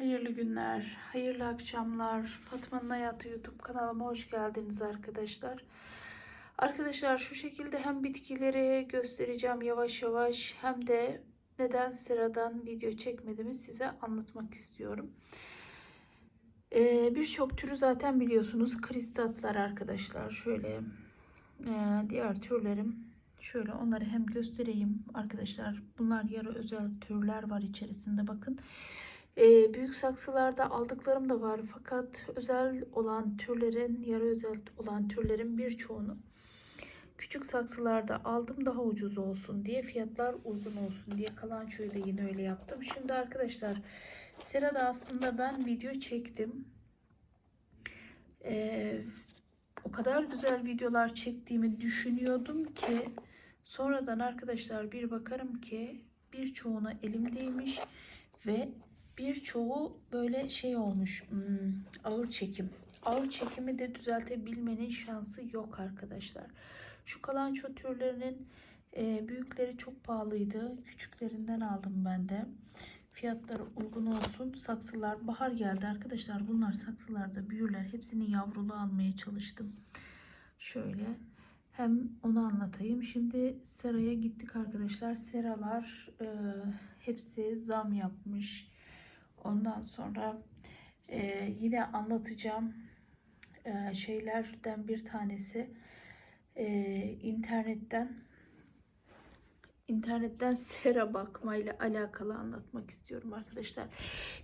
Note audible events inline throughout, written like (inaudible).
Hayırlı günler, hayırlı akşamlar. Fatma'nın Hayatı YouTube kanalıma hoş geldiniz arkadaşlar. Arkadaşlar şu şekilde hem bitkileri göstereceğim yavaş yavaş hem de neden sıradan video çekmediğimi size anlatmak istiyorum. Ee, Birçok türü zaten biliyorsunuz kristatlar arkadaşlar. Şöyle e, diğer türlerim şöyle onları hem göstereyim arkadaşlar. Bunlar yarı özel türler var içerisinde bakın. Ee, büyük saksılarda aldıklarım da var fakat özel olan türlerin yarı özel olan türlerin birçoğunu küçük saksılarda aldım daha ucuz olsun diye fiyatlar uygun olsun diye kalançoyu da yine öyle yaptım. Şimdi arkadaşlar serada aslında ben video çektim. Ee, o kadar güzel videolar çektiğimi düşünüyordum ki sonradan arkadaşlar bir bakarım ki birçoğuna elimdeymiş ve birçoğu böyle şey olmuş hmm, ağır çekim. Ağır çekimi de düzeltebilmenin şansı yok arkadaşlar. Şu kalanço türlerinin e, büyükleri çok pahalıydı. Küçüklerinden aldım ben de. Fiyatları uygun olsun. Saksılar bahar geldi arkadaşlar. Bunlar saksılarda büyürler. Hepsini yavrulu almaya çalıştım. Şöyle hem onu anlatayım. Şimdi seraya gittik arkadaşlar. Seralar e, hepsi zam yapmış. Ondan sonra e, yine anlatacağım e, şeylerden bir tanesi e, internetten internetten sera bakmayla alakalı anlatmak istiyorum arkadaşlar.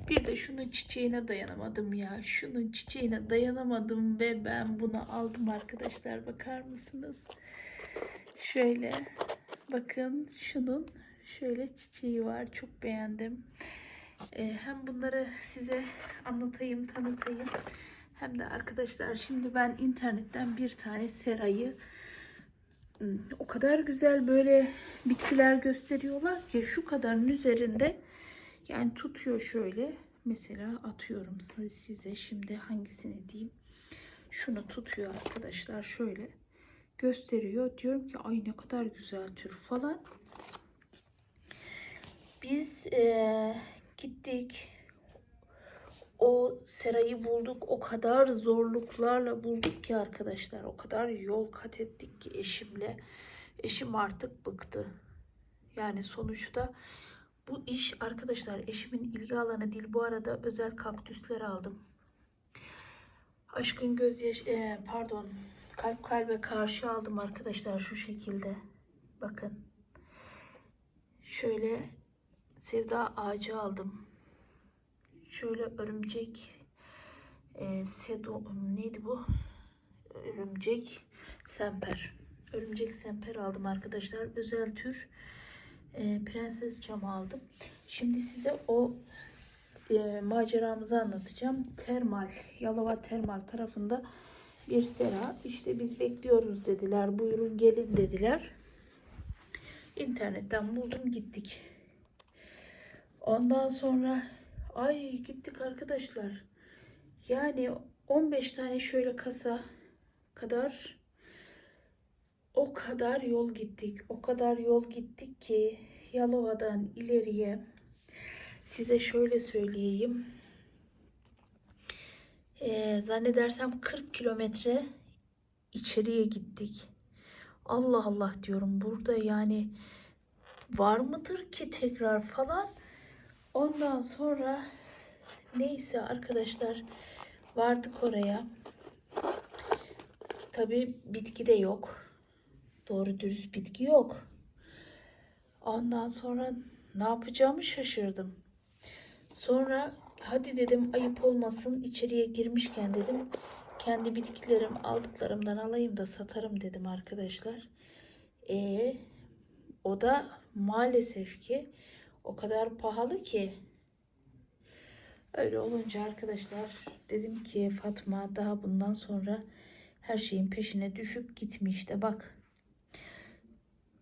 Bir de şunun çiçeğine dayanamadım ya. Şunun çiçeğine dayanamadım ve ben bunu aldım arkadaşlar. Bakar mısınız? Şöyle bakın şunun şöyle çiçeği var. Çok beğendim. Ee, hem bunları size anlatayım, tanıtayım. Hem de arkadaşlar şimdi ben internetten bir tane serayı Hmm, o kadar güzel böyle bitkiler gösteriyorlar ki şu kadarın üzerinde yani tutuyor şöyle. Mesela atıyorum size şimdi hangisini diyeyim. Şunu tutuyor arkadaşlar şöyle gösteriyor. Diyorum ki ay ne kadar güzel tür falan. Biz e, gittik o serayı bulduk. O kadar zorluklarla bulduk ki arkadaşlar. O kadar yol kat ettik ki eşimle. Eşim artık bıktı. Yani sonuçta bu iş arkadaşlar eşimin ilgi alanı değil. Bu arada özel kaktüsler aldım. Aşkın gözyaş e, pardon kalp kalbe karşı aldım arkadaşlar şu şekilde. Bakın. Şöyle sevda ağacı aldım. Şöyle örümcek e, sedo neydi bu? Örümcek semper. Örümcek semper aldım arkadaşlar. Özel tür e, prenses camı aldım. Şimdi size o e, maceramızı anlatacağım. Termal Yalova termal tarafında bir sera. İşte biz bekliyoruz dediler. Buyurun gelin dediler. İnternetten buldum gittik ondan sonra Ay gittik arkadaşlar. Yani 15 tane şöyle kasa kadar o kadar yol gittik. O kadar yol gittik ki Yalova'dan ileriye size şöyle söyleyeyim. Ee, zannedersem 40 kilometre içeriye gittik. Allah Allah diyorum burada yani var mıdır ki tekrar falan. Ondan sonra neyse arkadaşlar vardık oraya. Tabi bitki de yok. Doğru dürüst bitki yok. Ondan sonra ne yapacağımı şaşırdım. Sonra hadi dedim ayıp olmasın içeriye girmişken dedim kendi bitkilerim aldıklarımdan alayım da satarım dedim arkadaşlar. E o da maalesef ki o kadar pahalı ki. Öyle olunca arkadaşlar dedim ki Fatma daha bundan sonra her şeyin peşine düşüp gitmiş işte bak.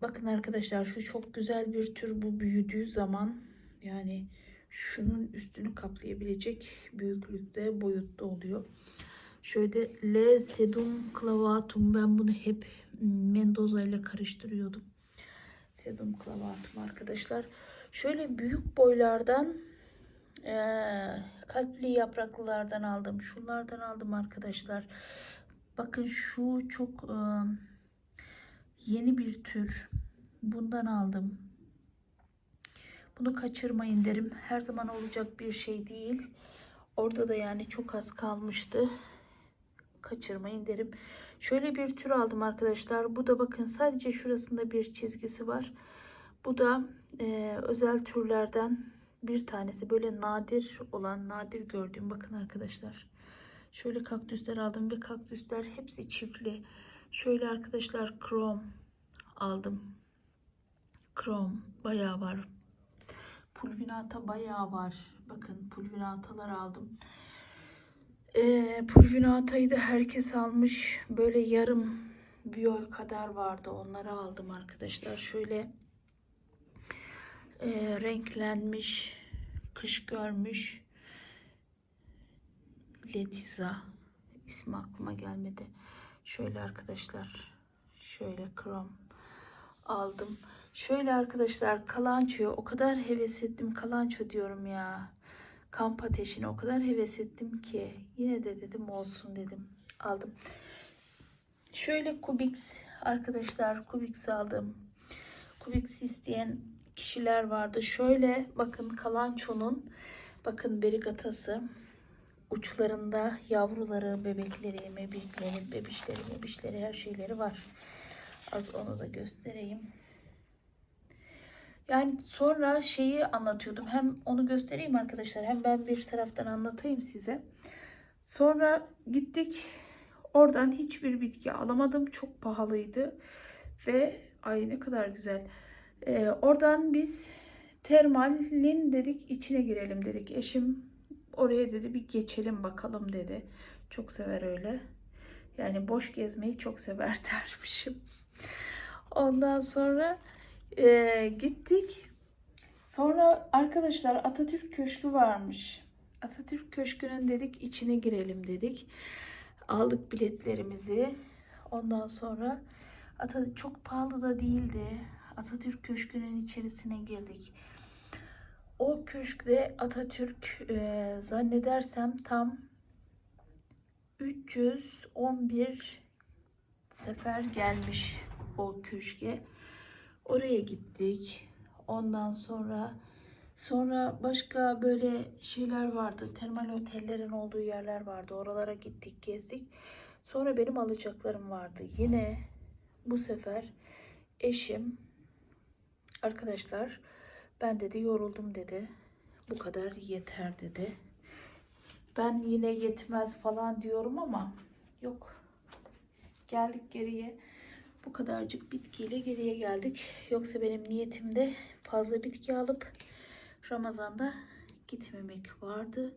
Bakın arkadaşlar şu çok güzel bir tür bu büyüdüğü zaman yani şunun üstünü kaplayabilecek büyüklükte boyutta oluyor. Şöyle L sedum clavatum ben bunu hep Mendoza ile karıştırıyordum. Sedum clavatum arkadaşlar. Şöyle büyük boylardan Ee, kalpli yapraklılardan aldım. Şunlardan aldım arkadaşlar. Bakın şu çok e, yeni bir tür. Bundan aldım. Bunu kaçırmayın derim. Her zaman olacak bir şey değil. Orada da yani çok az kalmıştı. Kaçırmayın derim. Şöyle bir tür aldım arkadaşlar. Bu da bakın sadece şurasında bir çizgisi var. Bu da e, özel türlerden bir tanesi. Böyle nadir olan, nadir gördüğüm. Bakın arkadaşlar. Şöyle kaktüsler aldım ve kaktüsler hepsi çiftli. Şöyle arkadaşlar krom aldım. Krom bayağı var. Pulvinata bayağı var. Bakın pulvinatalar aldım. Ee, pulvinatayı da herkes almış. Böyle yarım viyol kadar vardı. Onları aldım arkadaşlar. Şöyle e, renklenmiş, kış görmüş. Letiza ismi aklıma gelmedi. Şöyle arkadaşlar. Şöyle krom aldım. Şöyle arkadaşlar kalançoya o kadar heves ettim. Kalanço diyorum ya. Kamp ateşine o kadar heves ettim ki. Yine de dedim olsun dedim. Aldım. Şöyle Kubix arkadaşlar Kubix aldım. Kubix isteyen kişiler vardı. Şöyle bakın kalançonun bakın berigatası uçlarında yavruları, bebekleri, mebikleri, bebişleri, bebişleri her şeyleri var. Az onu da göstereyim. Yani sonra şeyi anlatıyordum. Hem onu göstereyim arkadaşlar hem ben bir taraftan anlatayım size. Sonra gittik. Oradan hiçbir bitki alamadım. Çok pahalıydı. Ve ay ne kadar güzel. Ee, oradan biz termalin dedik içine girelim dedik. Eşim oraya dedi bir geçelim bakalım dedi. Çok sever öyle. Yani boş gezmeyi çok sever (laughs) dermişim. Ondan sonra e, gittik. Sonra arkadaşlar Atatürk Köşkü varmış. Atatürk Köşkü'nün dedik içine girelim dedik. Aldık biletlerimizi. Ondan sonra Atatürk çok pahalı da değildi. Atatürk Köşkü'nün içerisine girdik. O köşkte Atatürk e, zannedersem tam 311 sefer gelmiş o köşke. Oraya gittik. Ondan sonra sonra başka böyle şeyler vardı. Termal otellerin olduğu yerler vardı. Oralara gittik, gezdik. Sonra benim alacaklarım vardı. Yine bu sefer eşim arkadaşlar ben dedi yoruldum dedi. Bu kadar yeter dedi. Ben yine yetmez falan diyorum ama yok. Geldik geriye. Bu kadarcık bitkiyle geriye geldik. Yoksa benim niyetimde fazla bitki alıp Ramazan'da gitmemek vardı.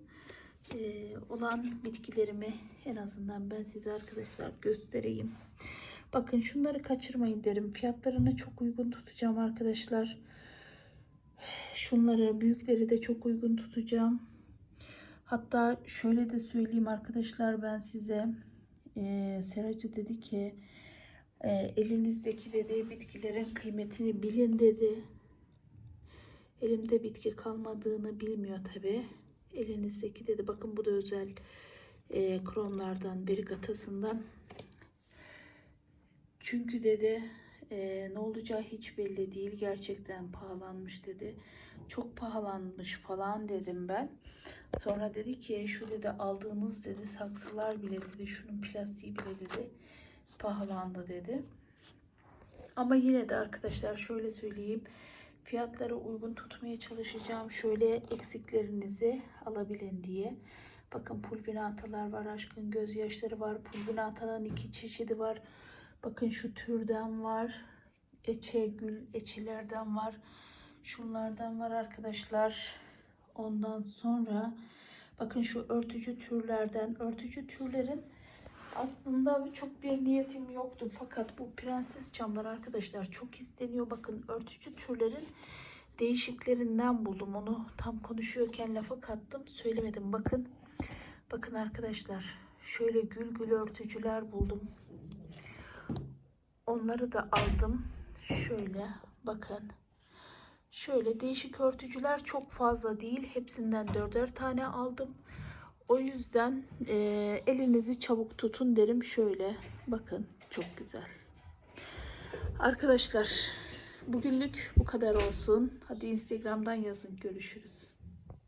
Ee, olan bitkilerimi en azından ben size arkadaşlar göstereyim. Bakın şunları kaçırmayın derim. Fiyatlarını çok uygun tutacağım arkadaşlar. Şunları büyükleri de çok uygun tutacağım. Hatta şöyle de söyleyeyim arkadaşlar ben size. Ee, Seracı dedi ki e, elinizdeki dedi bitkilerin kıymetini bilin dedi. Elimde bitki kalmadığını bilmiyor tabi. Elinizdeki dedi bakın bu da özel e, kromlardan berigatasından. Çünkü dedi e, ne olacağı hiç belli değil. Gerçekten pahalanmış dedi. Çok pahalanmış falan dedim ben. Sonra dedi ki şu dedi aldığınız dedi saksılar bile dedi şunun plastiği bile dedi pahalandı dedi. Ama yine de arkadaşlar şöyle söyleyeyim. Fiyatları uygun tutmaya çalışacağım. Şöyle eksiklerinizi alabilin diye. Bakın pulvinatalar var. Aşkın gözyaşları var. Pulvinatanın iki çeşidi var. Bakın şu türden var. Eçe gül eçilerden var. Şunlardan var arkadaşlar. Ondan sonra bakın şu örtücü türlerden. Örtücü türlerin aslında çok bir niyetim yoktu. Fakat bu prenses çamlar arkadaşlar çok isteniyor. Bakın örtücü türlerin değişiklerinden buldum. Onu tam konuşuyorken lafa kattım. Söylemedim. Bakın. Bakın arkadaşlar. Şöyle gül gül örtücüler buldum. Onları da aldım. Şöyle bakın. Şöyle değişik örtücüler çok fazla değil. Hepsinden dörder tane aldım. O yüzden e, elinizi çabuk tutun derim. Şöyle bakın çok güzel. Arkadaşlar bugünlük bu kadar olsun. Hadi Instagram'dan yazın. Görüşürüz.